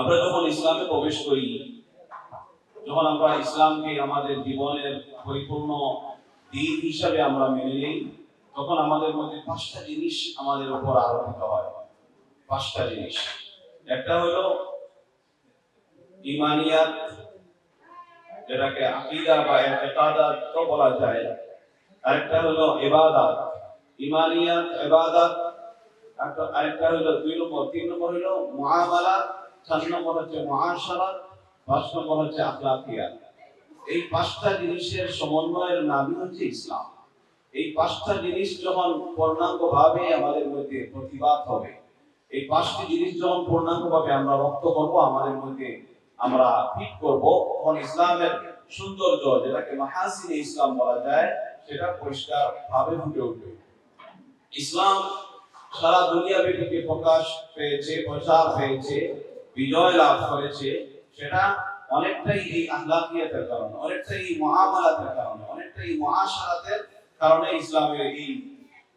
আমরা যখন ইসলামে প্রবেশ করি, যখন আমরা ইসলামকে আমাদের জীবনের পরিপূর্ণ দিন হিসাবে আমরা মেনে নিই, তখন আমাদের মধ্যে পাঁচটা জিনিস আমাদের উপর আরোপিত হয়। পাঁচটা জিনিস। একটা হলো ইমানিয়াত, যেটাকে আকীদা বা ইতিকাদাত তো বলা যায়। আরেকটা হলো ইবাদত। ইমানিয়াত, ইবাদত। আরেকটা হলো দুই নম্বর। তিন নম্বর হলো মুআমালাত। চার নম্বর হচ্ছে মুআশারাত পাঁচ নম্বর হচ্ছে আখলাকিয়াত এই পাঁচটা জিনিসের সমন্বয়ের নামই হচ্ছে ইসলাম। এই পাঁচটা জিনিস যখন পূর্ণাঙ্গ ভাবে আমাদের মধ্যে প্রতিবাদ হবে, এই পাঁচটি জিনিস যখন পূর্ণাঙ্গ ভাবে আমরা রক্ত করব, আমাদের মধ্যে আমরা ফিট করব, তখন ইসলামের সৌন্দর্য, যেটাকে মাহাসিনে ইসলাম বলা যায়, সেটা পরিষ্কার ভাবে ফুটে উঠবে। ইসলাম সারা দুনিয়া ব্যাপী প্রকাশ পেয়েছে, প্রচার পেয়েছে। বিজয় লাভ করেছে, সেটা অনেকটাই এই আহ্লাকিয়াতের কারণে, অনেকটাই এই মহামালাতের কারণে, অনেকটাই এই মহাসারাতের কারণে ইসলামের এই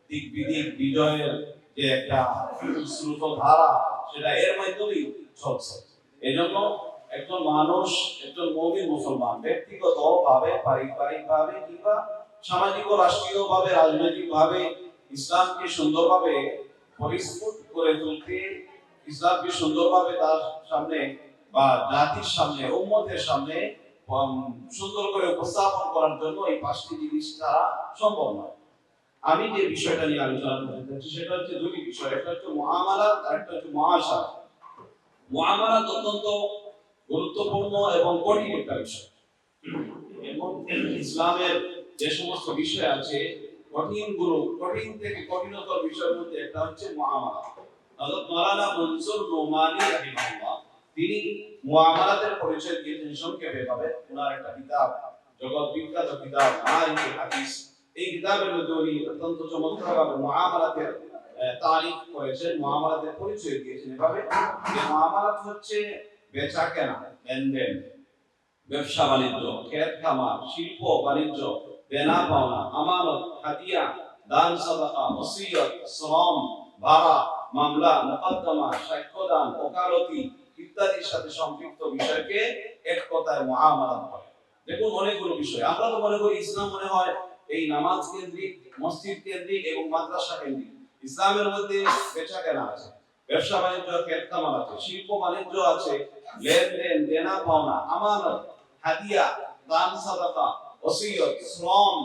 দিক বিদিক বিজয়ের যে একটা স্রোত ধারা সেটা এর মাধ্যমেই চলছে। এজন্য একজন মানুষ, একজন মৌলিক মুসলমান ব্যক্তিগত ভাবে পারিবারিক ভাবে কিংবা সামাজিক ও রাষ্ট্রীয় ভাবে রাজনৈতিক ভাবে ইসলামকে সুন্দরভাবে পরিস্ফুট করে তুলতে ইসলামকে সুন্দরভাবে তার সামনে বা জাতির সামনে, উম্মতের সামনে সুন্দর করে উপস্থাপন করার জন্য এই পাঁচটি জিনিস ছাড়া সম্ভব নয়। আমি যে বিষয়টা নিয়ে আলোচনা করতে চাচ্ছি সেটা হচ্ছে দুটি বিষয়। একটা হচ্ছে মুআমালাত, আর একটা হচ্ছে মুআশারা। মুআমালাত অত্যন্ত গুরুত্বপূর্ণ এবং কঠিন একটা বিষয়। এবং ইসলামের যে সমস্ত বিষয় আছে, কঠিন গুরু, কঠিন থেকে কঠিনতর বিষয়ের মধ্যে একটা হচ্ছে মুআমালাত। হযরত মাওলানা মনসুর নোমানী রাহিমাহুল্লাহ, তিনি মুআমালাতের পরিচয় দিয়েছেন সংক্ষেপে ভাবে ওনার একটা কিতাব, জগৎ বিখ্যাত কিতাব মারিফুল হাদিস। এই কিতাবের মধ্যে উনি অত্যন্ত চমৎকারভাবে মুআমালাতের তারিফ করেছেন, মুআমালাতের পরিচয় দিয়েছেন এভাবে। যে মুআমালাত হচ্ছে বেচা কেনা, লেনদেন, ব্যবসা বাণিজ্য ক্ষেত খামার, শিল্প বাণিজ্য, দেনা পাওনা, আমানত, হাতিয়া, দান সাদাকা, ওসিয়ত শ্রম ভাড়া মামলা, মোকদ্দমা, সাক্ষ্যদান, ওকালতি ইত্যাদির সাথে সম্পৃক্ত বিষয়কে এক কথায় মুআমালাত বলে দেখুন অনেকগুলো বিষয়। আমরা তো মনে করি ইসলাম মনে হয় এই নামাজ কেন্দ্রিক, মসজিদ কেন্দ্রিক এবং মাদ্রাসা কেন্দ্রিক। ইসলামের মধ্যে বেচা কেনা আছে, ব্যবসা বাণিজ্য খামার আছে, শিল্প বাণিজ্য আছে, লেনদেন দেনা পাওনা আমানত, হাদিয়া, দান, সাদাকা, ওসিয়ত, শ্রম।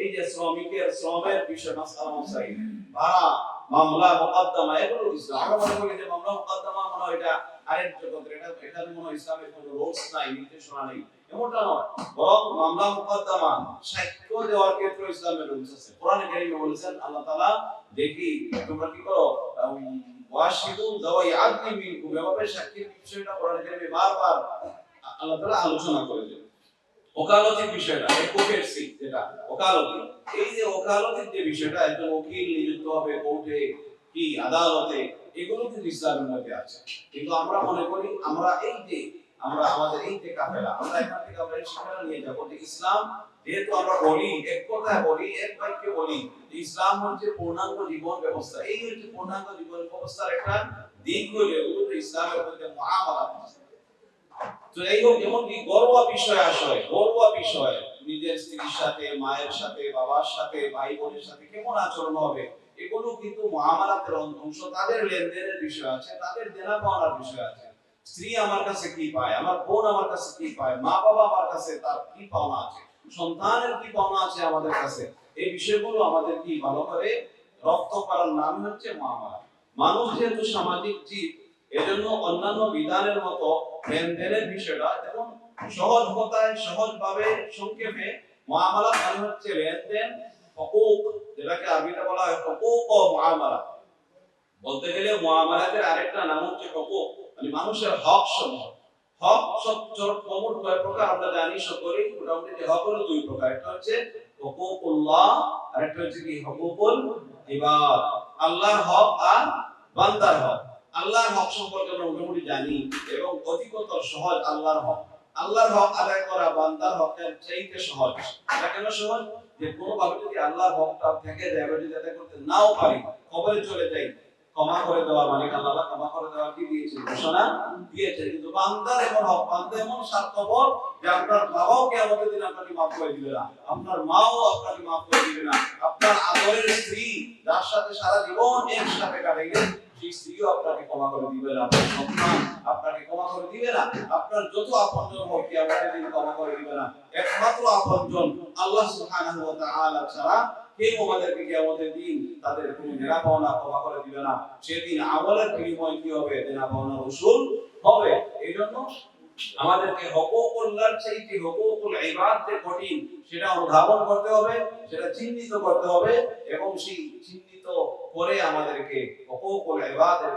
এই যে শ্রমিকের, শ্রমের বিষয় মাসাইল ভাড়া মামলা, মোকদ্দমা, এগুলো ইসলাম আমরা মনে করি যে মামলা, মোকদ্দমা মনে এটা আরেক জগতের এটা এটা মনে হয় ইসলামের কোনো রুলস নাই, নির্দেশনা নেই, এমনটা নয়। বরং মামলা, মোকদ্দমা, সাক্ষ্য দেওয়ার ক্ষেত্রে ইসলামের রুলস আছে। কোরআনে কারিমে বলেছেন, আল্লাহ তাআলা দেখি, তোমরা কি করো? ওয়াশিদুন দাওয়াই আদলি মিনকুম, এভাবে সাক্ষীর বিষয়টা কোরআনে কারিমে বারবার আল্লাহ তাআলা আলোচনা করেছেন ওকালতির একুপের সিট যেটা ওকালতি এই যে ওকালতির যে বিষয়টা, একজন উকিল নিযুক্ত হবে কোর্টে, কি আদালতে, এগুলো কিন্তু ইসলামের মধ্যে আছে। কিন্তু আমরা মনে করি, আমরা এই যে, আমরা আমাদের এই যে কাফেলা, আমরা এখান থেকে আমরা নিয়ে যাব যে ইসলাম, যেহেতু আমরা বলি, এক কথায় বলি, এক বাক্যে বলি ইসলাম হচ্ছে পূর্ণাঙ্গ জীবন ব্যবস্থা। এই হচ্ছে পূর্ণাঙ্গ জীবন ব্যবস্থার একটা দিক হইলে ইসলামের মধ্যে মহামালাত আছে। তো এই হোক যেমন কি গর্বা বিষয় আসয় গর্বা বিষয়, নিজের স্ত্রীর সাথে, মায়ের সাথে, বাবার সাথে ভাই বোনের সাথে কেমন আচরণ হবে, এগুলো কিন্তু তাদের লেনদেনের বিষয় আছে, তাদের দেনা বিষয় আছে। স্ত্রী আমার কাছে কি পায়, আমার বোন আমার কাছে কি পায়, মা বাবা আমার কাছে তার কি পাওনা আছে, সন্তানের কি পাওনা আছে আমাদের কাছে, এই বিষয়গুলো আমাদের কি ভালো করে রক্ত করার নাম হচ্ছে মহামালা। মানুষ যেহেতু সামাজিক জীব, এজন্য অন্যান্য বিধানের মতো লেনদেনের বিষয়টা সহজ সংক্ষেপে মুআমালা মানে হচ্ছে লেনদেন হকুক, যেটাকে বলা হয় হকুক ও মুআমালা বলতে গেলে আরেকটা নাম হচ্ছে হকুক মানে মানুষের হক সমূহ। হক সচ্চর প্রমোট কয় প্রকার আমরা জানি সকলেই, মোটামুটি যে হক হলো দুই প্রকার। একটা হচ্ছে হকুকুল্লাহ আর একটা হচ্ছে কি? হকুকুল ইবাদ। আল্লাহর হক আর বান্দার হক। আল্লাহর হক সম্পর্কে আমরা মোটামুটি জানি এবং অধিকতর সহজ আল্লাহর হক। আল্লাহর হক আদায় করা বান্দার হকের চাইতে সহজ। এটা কেন সহজ? যে কোনো ভাবে যদি আল্লাহর হকটা থেকে যায় যদি আদায় করতে নাও পারি খবরে চলে যাই, ক্ষমা করে আল্লাহ ক্ষমা করে কি দিয়েছেন? ঘোষণা দিয়েছেন। কিন্তু বান্দার এমন হক, বান্দা এমন স্বার্থপর যে আপনার বাবাও কেমতের দিন আপনাকে মাফ করে দিবে না। আপনার মাও আপনাকে মাফ করে দিবে না। আপনার আদরের স্ত্রী, যার সাথে সারা জীবন একসাথে কাটাইলেন সেই স্ত্রীও আপনাকে ক্ষমা করে দিবে না আপনাকে ক্ষমা করে দিবে না, আপনার যত হোক কিয়ামতের দিন ক্ষমা করে দিবে না। একমাত্র আল্লাহ ছাড়া কেউ আমাদেরকে দিন তাদের কোনো পাওনা ক্ষমা করে দিবে না। সেদিন আমলের বিনিময় কি হবে? পাওনা উসুল হবে। এই জন্য আমাদেরকে হকুকুল্লাহর চাইতে হকুকুল কঠিন, সেটা অনুধাবন করতে হবে, সেটা চিহ্নিত করতে হবে এবং সেই করে আমাদেরকে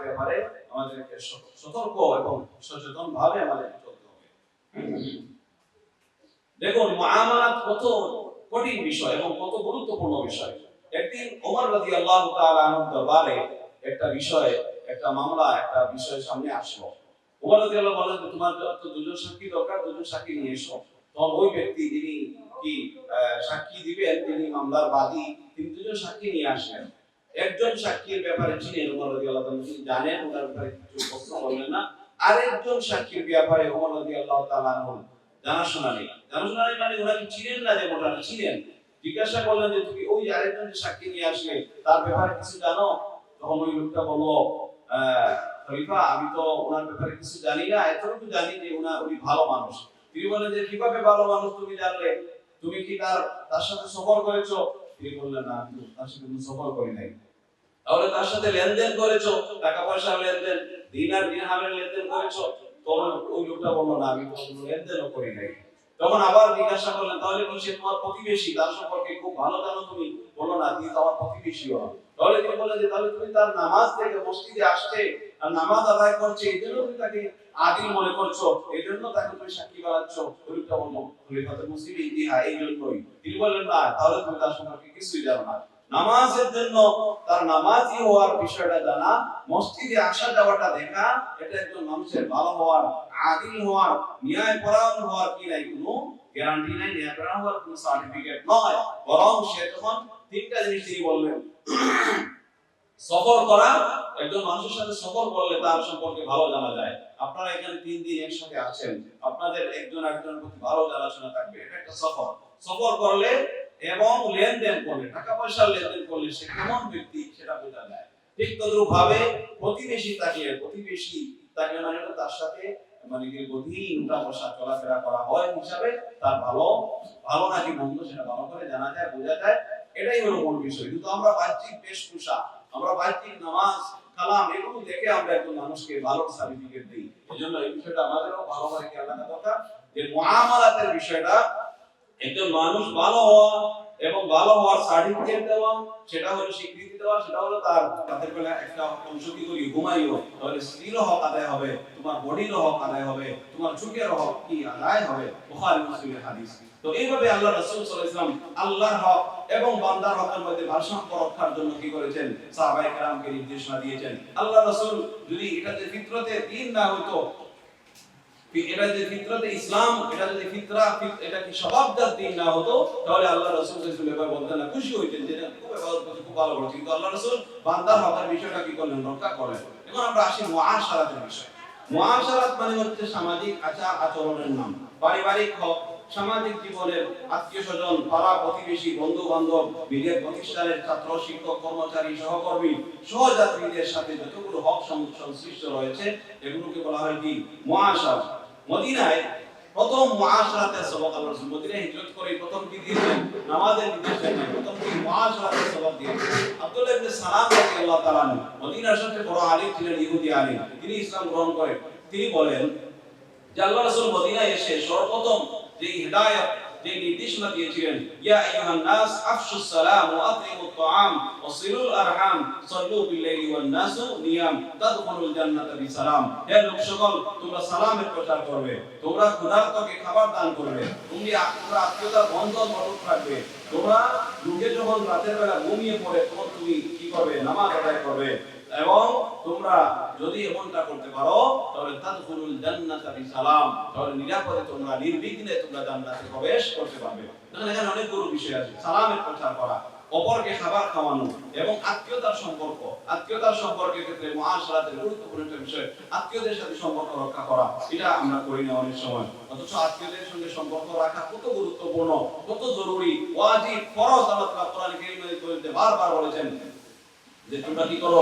ব্যাপারে আমাদেরকে সতর্ক এবং সচেতন ভাবে আমাদেরকে চলতে হবে। দেখুন, মুআমালাত কত কঠিন বিষয় এবং কত গুরুত্বপূর্ণ বিষয়। একদিন ওমর রাদিয়াল্লাহু তাআলা আনহু দরবারে একটা বিষয়, একটা মামলা, একটা বিষয় সামনে আসলো। ওমর রাদিয়াল্লাহু বলেন তোমার তো দুজন সাক্ষী দরকার, দুজন সাক্ষী নিয়ে এসো। তখন ওই ব্যক্তি যিনি কি সাক্ষী দিবেন তিনি মামলার বাদী, তিনি দুজন সাক্ষী নিয়ে আসলেন একজন সাক্ষীর ব্যাপারে চিনেন জানেন, ওনার ব্যাপারে না। আরেকজন সাক্ষীর ব্যাপারে আনহু জানাশোনা নেই। জানাশোনা নেই মানে ওনাকে চিনেন না যে চিনেন। জিজ্ঞাসা করলেন যে তুমি ওই আরেকজন সাক্ষী নিয়ে আসলে, তার ব্যাপারে কিছু জানো? তখন ওই লোকটা বলল খলিফা, আমি তো ওনার ব্যাপারে কিছু জানি না, এতটুকু জানি যে ওনার উনি ভালো মানুষ। তিনি বললেন যে, কীভাবে ভালো মানুষ তুমি জানলে? তুমি কি তার তার সাথে সফর করেছ? তিনি বললেন, না, আমি তার সাথে কোনো সফর করি নাই। তাহলে তার সাথে লেনদেন করেছ টাকা পয়সা লেনদেন দিনার দিরহামের লেনদেন করেছ? তখন ওই লোকটা বলল, না, আমি কোনো লেনদেনও করি নাই। তখন আবার জিজ্ঞাসা করলেন, তাহলে সে তোমার প্রতিবেশী, তার সম্পর্কে খুব ভালো জানো তুমি? বলো না, তিনি তো আমার প্রতিবেশীও না। তাহলে তিনি বললেন যে, তাহলে তুমি তার নামাজ থেকে মসজিদে আর নামাজ আদায় করছে, এই জন্য তুমি তাকে আদিল মনে করছ, এই জন্য তাকে তুমি সাক্ষী বানাচ্ছ ওইটা বলল খলিফাতুল মুসলিম ইতিহা এই জন্যই। তিনি বললেন, না, তাহলে তুমি তার সম্পর্কে কিছুই জানো না। নামাজের জন্য তার নামাজি হওয়ার বিষয়টা জানা, মসজিদে আসা যাওয়াটা দেখা, এটা একজন মানুষের ভালো হওয়ার, আদিল হওয়ার ন্যায় পরায়ণ হওয়ার কি নাই কোনো গ্যারান্টি নাই ন্যায় পরায়ণ হওয়ার কোনো সার্টিফিকেট নয়। বরং সে তখন তিনটা জিনিস তিনি বললেন সফর করা, একজন মানুষের সাথে সফর করলে তার সম্পর্কে ভালো জানা যায়। আপনারা এখানে তিন দিন একসাথে আছেন। আপনাদের একজন একজনের প্রতি ভালো জানাশোনা থাকবে। এটা একটা সফর। সফর করলে এবং লেনদেন করলে টাকা পয়সার লেনদেন করলে সে কেমন ব্যক্তি সেটা বোঝা যায়। ঠিক তদ্রুপ ভাবে প্রতিবেশী থাকলে প্রতিবেশী থাকলে মানে তার সাথে মানে দীর্ঘদিন উঠা বসা চলাফেরা করা হয় হিসাবে তার ভালো ভালো নাকি মন্দ সেটা ভালো করে জানা যায়, বোঝা যায়। এটাই হলো মূল বিষয়। কিন্তু আমরা বাহ্যিক বেশভূষা আমরা বাহ্যিক নামাজ, কালাম এগুলো দেখে আমরা একজন মানুষকে ভালো সার্টিফিকেট দিই। এই জন্য এই বিষয়টা আমাদেরও ভালোভাবে খেয়াল রাখা দরকার যে মহামালাতের বিষয়টা, একজন মানুষ ভালো হওয়া এবং ভালো হওয়ার সার্টিফিকেট দেওয়া, সেটা হলো স্বীকৃতি দেওয়া, সেটা হলো তার রাতের বেলা একটা অংশ কি করি, ঘুমাইও। তাহলে স্ত্রীর হক আদায় হবে, তোমার বডির হক আদায় হবে, তোমার চোখের হক কি আদায় হবে, বুখারী, মুসলিমের হাদিস। তো এইভাবে আল্লাহ রাসূল সাল্লাল্লাহু আল্লাহর হক এবং বান্দার হকের মধ্যে ভারসাম্য রক্ষার জন্য কি করেছেন? সাহাবায়ে কেরামকে নির্দেশনা দিয়েছেন। আল্লাহ রাসূল যদি এটাতে ফিতরতে দিন না হতো এটা যে ফিতরতে ইসলাম, এটা যদি ফিতরা এটা কি দিন না হতো, তাহলে আল্লাহ রাসূল সাল্লাল্লাহু আলাইহি বলতেন না, খুশি হইতেন যে খুব ইবাদত করছে, খুব ভালো কিন্তু আল্লাহ রাসূল বান্দার বিষয়টা কি করলেন, রক্ষা করলেন এখন আমরা আসি মুআশারাতের বিষয়। মুআশারাত মানে হচ্ছে সামাজিক আচার আচরণের নাম। পারিবারিক হক, সামাজিক জীবনের আত্মীয় স্বজন, পাড়া প্রতিবেশী বন্ধু বান্ধব নিজের প্রতিষ্ঠানের ছাত্র, শিক্ষক, কর্মচারী, সহকর্মী, সহযাত্রীদের সাথে যতগুলো হক সংশ্লিষ্ট রয়েছে, এগুলোকে বলা হয় কি মুআশারা মদিনায় প্রথম মুআশারাতের সবক আল্লাহ রাসূল মদিনায় হিজরত করে প্রথম কি দিয়েছেন? নামাজের নির্দেশ দেন প্রথম কি মুআশারাতের সবক দিয়েছেন আব্দুল্লাহ ইবনে সালাম রাদিয়াল্লাহু তাআলা মদিনার সবচেয়ে বড় আলেম ছিলেন ইহুদি আলেম। তিনি ইসলাম গ্রহণ করেন। তিনি বলেন যে আল্লাহ রাসূল মদিনায় এসে সর্বপ্রথম যে হিদায়াত যে নির্দেশনা দিয়েছিলেন, ইয়া আইয়ুহান নাস সালাম ওয়া ওয়া সিলুল আরহাম ওয়ান নাসু নিয়াম, তাদখুলুল জান্নাতা বিসালাম। হে লোক সকল, তোমরা সালামের প্রচার করবে, তোমরা খাবার দান করবে তুমি তোমরা আত্মীয়তার বন্ধন রাখবে, তোমরা লোকে যখন রাতের বেলা ঘুমিয়ে পড়ে, তখন তুমি কি করবে? নামাজ আদায় করবে। তোমরা যদি এমনটা করতে পারো, তাহলে তাদখুলুল জান্নাতা বিসালাম। তাহলে নিরাপদে তোমরা, নির্বিঘ্নে তোমরা জান্নাতে প্রবেশ করতে পারবে। দেখেন এখানে অনেকগুলো বিষয় আছে। সালামের প্রচার করা, অপরকে খাবার খাওয়ানো এবং আত্মীয়তার সম্পর্ক। আত্মীয়তার সম্পর্কের ক্ষেত্রে মহাসারাতের গুরুত্বপূর্ণ একটা বিষয়, আত্মীয়দের সাথে সম্পর্ক রক্ষা করা, এটা আমরা করি না অনেক সময়। অথচ আত্মীয়দের সঙ্গে সম্পর্ক রাখা কত গুরুত্বপূর্ণ, কত জরুরি, ওয়াজিব, ফরজ, আল্লাহ তাআলা কোরআন কারীমে বারবার বলেছেন যে তোমরা কি করো?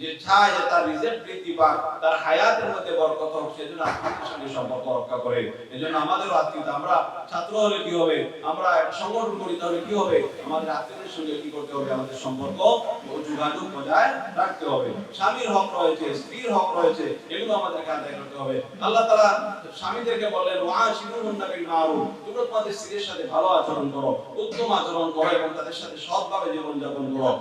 যে চায় তার রিজেক্ট বৃদ্ধি পাক তার হায়াতের মধ্যে বরকত হোক, সেজন্য আত্মীয়তার সঙ্গে সম্পর্ক রক্ষা করে। এজন্য আমাদের আত্মীয়তা আমরা ছাত্র হলে কি হবে? আমরা সংগঠন করি তাহলে কি হবে? আমাদের আত্মীয়দের সঙ্গে কি করতে হবে? আমাদের সম্পর্ক ও যোগাযোগ বজায় রাখতে হবে। স্বামীর হক রয়েছে, স্ত্রীর হক রয়েছে, এগুলো আমাদেরকে আদায় করতে হবে। আল্লাহ তাআলা স্বামীদেরকে বললেন ওয়া শিরুহুন্না বিল মারুফ তোমরা তোমাদের স্ত্রীর সাথে ভালো আচরণ করো, উত্তম আচরণ করো এবং তাদের সাথে সৎভাবে জীবন যাপন করো।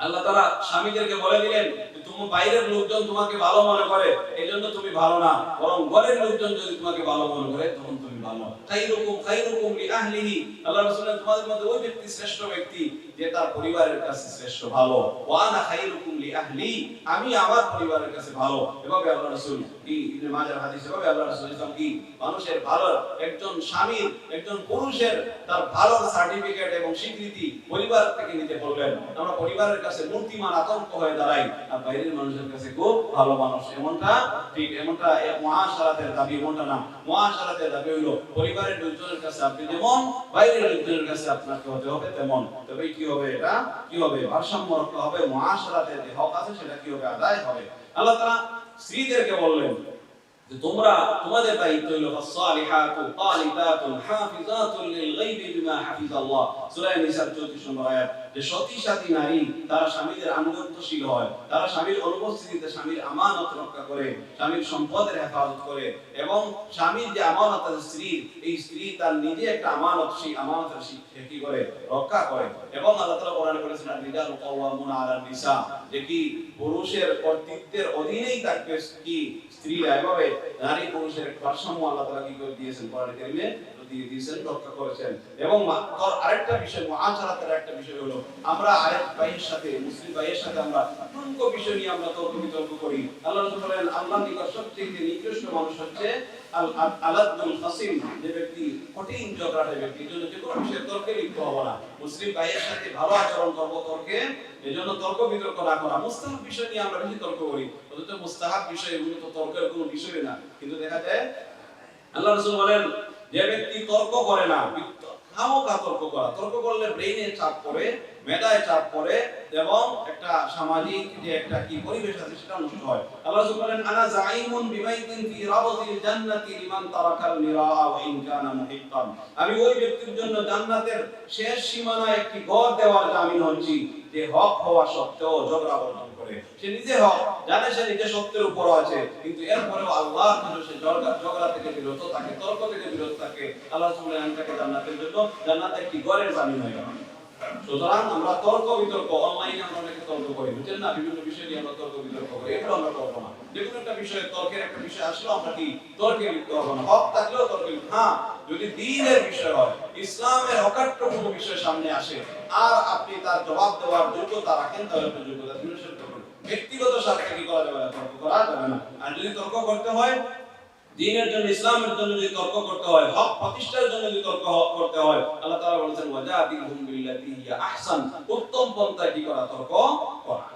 আল্লাহ তারা স্বামীদেরকে বলে দিলেন তুমি বাইরের লোকজন তোমাকে ভালো মনে করে এই জন্য তুমি ভালো না। বরং ঘরের লোকজন যদি তোমাকে ভালো মনে করে, তখন তুমি ভালো। খাইরুকুম খাইরুকুম লি আহলিহি। আল্লাহ রাসূল তোমাদের মধ্যে ওই ব্যক্তি শ্রেষ্ঠ ব্যক্তি। যে তার পরিবারের কাছে শ্রেষ্ঠ, ভালো। ওয়া আনা খাইরুকুম লি আহলি, আমি আমার পরিবারের কাছে ভালো। এভাবে আল্লাহ রাসূল কি ইবনে মাজাহ হাদিস আল্লাহ রাসূল ইসলাম কি মানুষের ভালো, একজন স্বামীর, একজন পুরুষের তার ভালোর সার্টিফিকেট এবং স্বীকৃতি পরিবার থেকে নিতে আমরা পরিবারের কাছে মূর্তিমান আতঙ্ক হয়ে দাঁড়াই, আর বাইরের মানুষের কাছে খুব ভালো মানুষ। এমনটা ঠিক, এমনটা মহাসারাতের দাবি, এমনটা না। দাবি পরিবারের লোকজনের কাছে আপনি যেমন, বাইরের লোকজনের কাছে আপনাকে হতে হবে তেমন। তবে কি হবে এটা? কি হবে ভারসাম্য রক্ষা হবে? মহাসারাতে যে হক আছে সেটা কি হবে আদায় হবে? আল্লাহ তারা স্ত্রীদেরকে বললেন যে তোমরা তোমাদের দায়িত্ব হলো ফাসসালিহাতু কালিতাতুন হাফিজাতুন লিল গায়বি বিমা হাফিজাল্লাহ। সূরা নিসার 34 নম্বর আয়াত, যে সতী সাথী নারী, তারা স্বামীদের আনুগত্যশীল হয়। তারা স্বামীর অনুপস্থিতিতে স্বামীর আমানত রক্ষা করে, স্বামীর সম্পদের হেফাজত করে এবং স্বামীর যে আমানত আছে স্ত্রীর, এই স্ত্রী তার নিজে একটা আমানত, সেই আমানতের কি করে? রক্ষা করে। এবং আল্লাহ তাআলা কোরআনে বলেছেন আর রিজালু কাওয়ামুনা আলান নিসা যে কি? পুরুষের কর্তৃত্বের অধীনেই থাকবে কি? স্ত্রীরা এভাবে নারী পুরুষের ভারসাম্য আল্লাহ তালা কি করে দিয়েছেন? পরের দিয়ে দিয়েছেন, রক্ষা করেছেন। এবং আরেকটা বিষয় মুআশারাতের একটা বিষয় হলো, আমরা আরেক ভাইয়ের সাথে, মুসলিম ভাইয়ের সাথে আমরা অসংখ্য বিষয় নিয়ে আমরা তর্ক বিতর্ক করি। আল্লাহ বলেন, আল্লাহর নিকট সবচেয়ে নিকৃষ্ট মানুষ হচ্ছে আল আল- আলাদুল কাসিম যে ব্যক্তি কঠিন ঝগড়াটে ব্যক্তি জন্য যে কোনো বিষয়ে তর্কে লিপ্ত হব না। মুসলিম ভাইয়ের সাথে ভালো আচরণ করব তর্কে, এই জন্য তর্ক বিতর্ক না করা। মুস্তাহাব বিষয় নিয়ে আমরা বেশি তর্ক করি। অথচ মুস্তাহাব বিষয় এগুলো তর্কের কোনো বিষয় না। কিন্তু দেখা যায়, আল্লাহ রাসূল বলেন যে ব্যক্তি তর্ক করে না তর্ক করা। তর্ক করলে ব্রেইনে চাপ পড়ে মেধায় চাপ পড়ে এবং একটা সামাজিক যে একটা কি পরিবেশ আছে সেটা নষ্ট হয়। আল্লাহ বলেন, আনা জাইমুন ফি জান্নাতি লিমান তারাকাল মিরাআ ওয়া ইন কানা আমি ওই ব্যক্তির জন্য জান্নাতের শেষ সীমানায় একটি ঘর দেওয়ার জামিন হচ্ছি। যে হক হওয়া সত্ত্বেও ঝগড়া বর্জন করে। সে নিজে হক, জানে সে নিজে সত্যের উপর আছে, কিন্তু এরপরেও আল্লাহ জন্য সে ঝগড়া থেকে বিরত থাকে, তর্ক থেকে বিরত থাকে। আল্লাহ বলেন তাকে জান্নাতের জন্য, জান্নাতে একটি গড়ের জামিন হয়ে গেল সুতরাং আমরা তর্ক বিতর্ক, অনলাইনে আমরা অনেকে তর্ক করি বুঝছেন না? বিভিন্ন বিষয় নিয়ে আমরা তর্ক বিতর্ক করি এগুলো আমরা করব না যে কোনো একটা বিষয়ে তর্কের একটা বিষয় আসলে আমরা কি তর্কে লিপ্ত হব না? হক থাকলেও তর্কে হ্যাঁ যদি দ্বীনের বিষয় হয়, ইসলামের অকাট্য কোনো বিষয় সামনে আসে, আর আপনি তার জবাব দেওয়ার যোগ্যতা রাখেন, তাহলে আপনি যোগ্যতা ব্যক্তিগত স্বার্থে কি করা যাবে না? তর্ক করা যাবে না। আর যদি তর্ক করতে হয় দিনের জন্য, ইসলামের জন্য যদি তর্ক করতে হয়, হক প্রতিষ্ঠার জন্য যদি তর্ক করতে হয়, আল্লাহ তাআলা বলেছেন, ওয়াজাদিলহুম বিল্লাতি আহসান। উত্তম পন্থা কি করা? তর্ক করা।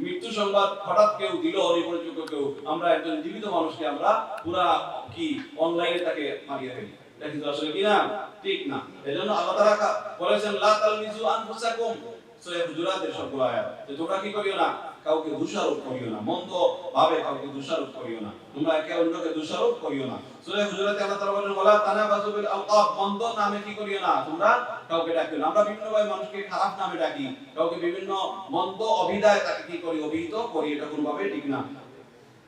মৃত্যু সংবাদ হঠাৎ কেউ দিল অনির্ভরযোগ্য কেউ। আমরা একজন জীবিত মানুষকে আমরা পুরা কি অনলাইনে তাকে মারিয়ে ফেলি। এটা কিন্তু আসলে কি না? ঠিক না। এজন্য তাআলা কা- বলেছেন কি না? কাউকে দোষারোপ করিও না মন্দ ভাবে কাউকে দোষারোপ করিও না। তোমরা একে অন্যকে দোষারোপ করিও না। সূরা হুজুরাতে আল্লাহ তাআলা বলেন, ওয়ালা তানাবাজু বিল আলকাব মন্দ নামে কি করিও না? তোমরা কাউকে ডাকিও না। আমরা বিভিন্ন ভাবে মানুষকে খারাপ নামে ডাকি। কাউকে বিভিন্ন মন্দ অভিধায় তাকে কি করি? অভিহিত করি। এটা কোনোভাবে ঠিক না।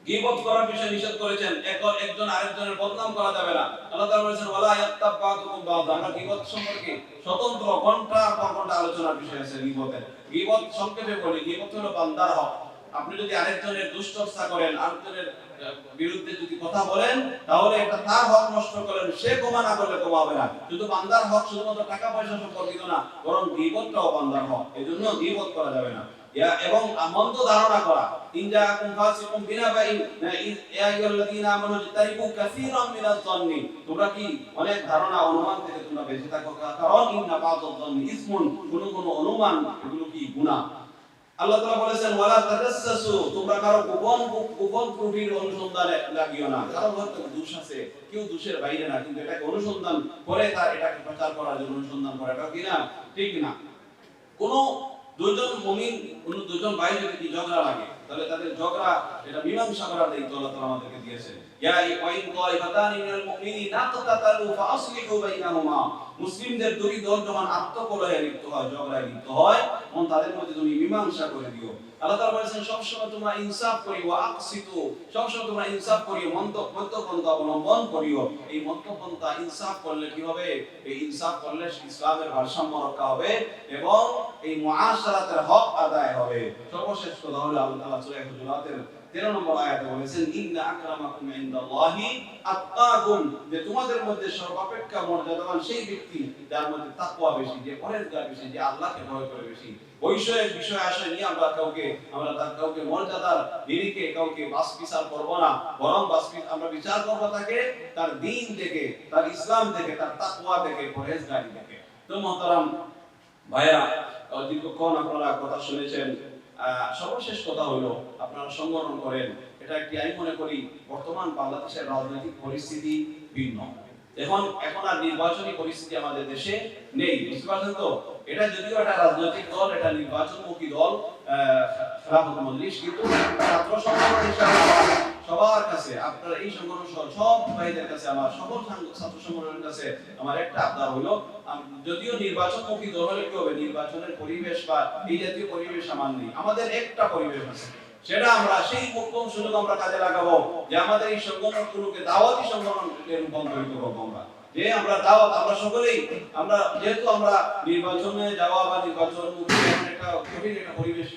গীবত করার বিষয়ে নিষেধ করেছেন। এক একজন আরেকজনের বদনাম করা যাবে না। আল্লাহ তাআলা বলেছেন, ওয়ালা ইয়াত্তাব বাযুকুম বাযা আমরা গীবত সম্পর্কে স্বতন্ত্র ঘণ্টা পর ঘণ্টা আলোচনার বিষয় আছে গীবতের। গীবত সংক্ষেপে বলি, গীবত হলো বান্দার হক। আপনি যদি আরেকজনের দুশ্চর্চা করেন, আরেকজনের বিরুদ্ধে যদি কথা বলেন, তাহলে এটা তার হক নষ্ট করেন, সে ক্ষমা না করলে ক্ষমা হবে না। শুধু বান্দার হক শুধুমাত্র টাকা পয়সা সম্পর্কিত না, বরং গীবতটাও বান্দার হক। এজন্য গীবত করা যাবে না। এবং ধারণা করা। বিনাবাইন ইয়া আমানু ইজতানিবু কাসীরাম যন্নি তোমরা কি অনেক ধারণা অনুমান থেকে তোমরা বেঁচে থাকো? কারণ ইন্না বাযাল যন্নি ইসমুন, কোন কোন অনুমান, এগুলো কি গুনাহ? আল্লাহ তাআলা বলেছেন, ওয়ালা তাজাসসু তোমরা কারও গোপন গোপন ত্রুটির অনুসন্ধানে লাগিও না। দোষ আছে, কেউ দোষের বাইরে না, কিন্তু এটাকে অনুসন্ধান করে তার, এটাকে প্রচার করার জন্য অনুসন্ধান করা এটা কি না? ঠিক না। কোন দুজন মুমিন কোন দুজন ভাই যদি ঝগড়া লাগে, তাহলে তাদের ঝগড়া, এটা মীমাংসা করার দায়িত্ব আল্লাহ তাআলা আমাদেরকে দিয়েছেন। ইয়া ওয়াইন তাইফাতানি মিনাল মুমিনিনা নাকতাতালু ফাসলিহু বাইনাহুমা। মুসলিমদের দুই দল যখন আত্মকলহে লিপ্ত হয়, ঝগড়ায় লিপ্ত হয় তখন তাদের মীমাংসা করে দিও। আল্লাহ তাআলা বলেছেন, সবসময় তোমরা ইনসাফ করিও আকসিত। সবসময় তোমরা ইনসাফ করিও মন্তব্যপন্থা অবলম্বন করিও। এই মন্তব্যপন্থা ইনসাফ করলে কি হবে? এই ইনসাফ করলে ইসলামের ভারসাম্য রক্ষা হবে এবং এই মুআশারাতের হক আদায় হবে। সর্বশেষ কথা হলো, আল্লাহ তাআলা সূরা হুজুরাতের 13 নম্বর আয়াতে বলেছেন ইন্না আকরামাকুম ইনদাল্লাহি আত্তাকুম যে তোমাদের মধ্যে সর্বাপেক্ষা মর্যাদাবান সেই ব্যক্তি যার মধ্যে তাকওয়া বেশি যে পরহেজগার বেশি যে আল্লাহকে ভয় করে বেশি। বিষয় নিয়ে আমরা কাউকে আমরা তার কাউকে মর্যাদার নিরিখে কাউকে বাস বিচার না বরং বাস আমরা বিচার করব তাকে তার দিন থেকে তার ইসলাম থেকে তার তাকওয়া পরহেজগারি তো আহ, দীর্ঘক্ষণ আপনারা কথা শুনেছেন। সর্বশেষ কথা হলো আপনারা সংগঠন করেন এটা একটি আমি মনে করি বর্তমান বাংলাদেশের রাজনৈতিক পরিস্থিতি ভিন্ন এখন এখন আর নির্বাচনী পরিস্থিতি আমাদের দেশে নেই বুঝতে পারছেন তো এটা যদিও একটা রাজনৈতিক দল এটা নির্বাচনমুখী দল খেলাফত মজলিস কিন্তু ছাত্র সংগঠন হিসাবে সবার কাছে, আপনার এই সংগঠন সহ সব ভাইদের কাছে, আমার সকল ছাত্র সংগঠনের কাছে আমার একটা আবদার হলো যদিও নির্বাচনমুখী দল হলে কি হবে? নির্বাচনের পরিবেশ বা এই জাতীয় পরিবেশ আমার নেই। আমাদের একটা পরিবেশ আছে, সেটা আমরা সেই উত্তম সুযোগ আমরা কাজে লাগাবো যে আমাদের এই সংগঠনগুলোকে দাওয়াতি সংগঠনে রূপান্তরিত করব আমরা। যে আমরা দাওয়াত, আমরা সকলেই, আমরা যেহেতু আমরা নির্বাচনে যাওয়া বা নির্বাচন একটা কঠিন একটা পরিবেশ,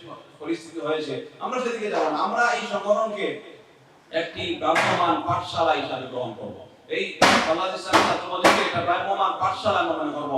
পরিস্থিতি হয়েছে, আমরা সেদিকে যাব না। আমরা এই সংগঠনকে একটি ভ্রাম্যমান পাঠশালা হিসাবে গ্রহণ করব। এই বাংলাদেশ ছাত্র একটা ভ্রাম্যমান পাঠশালা মনে করব।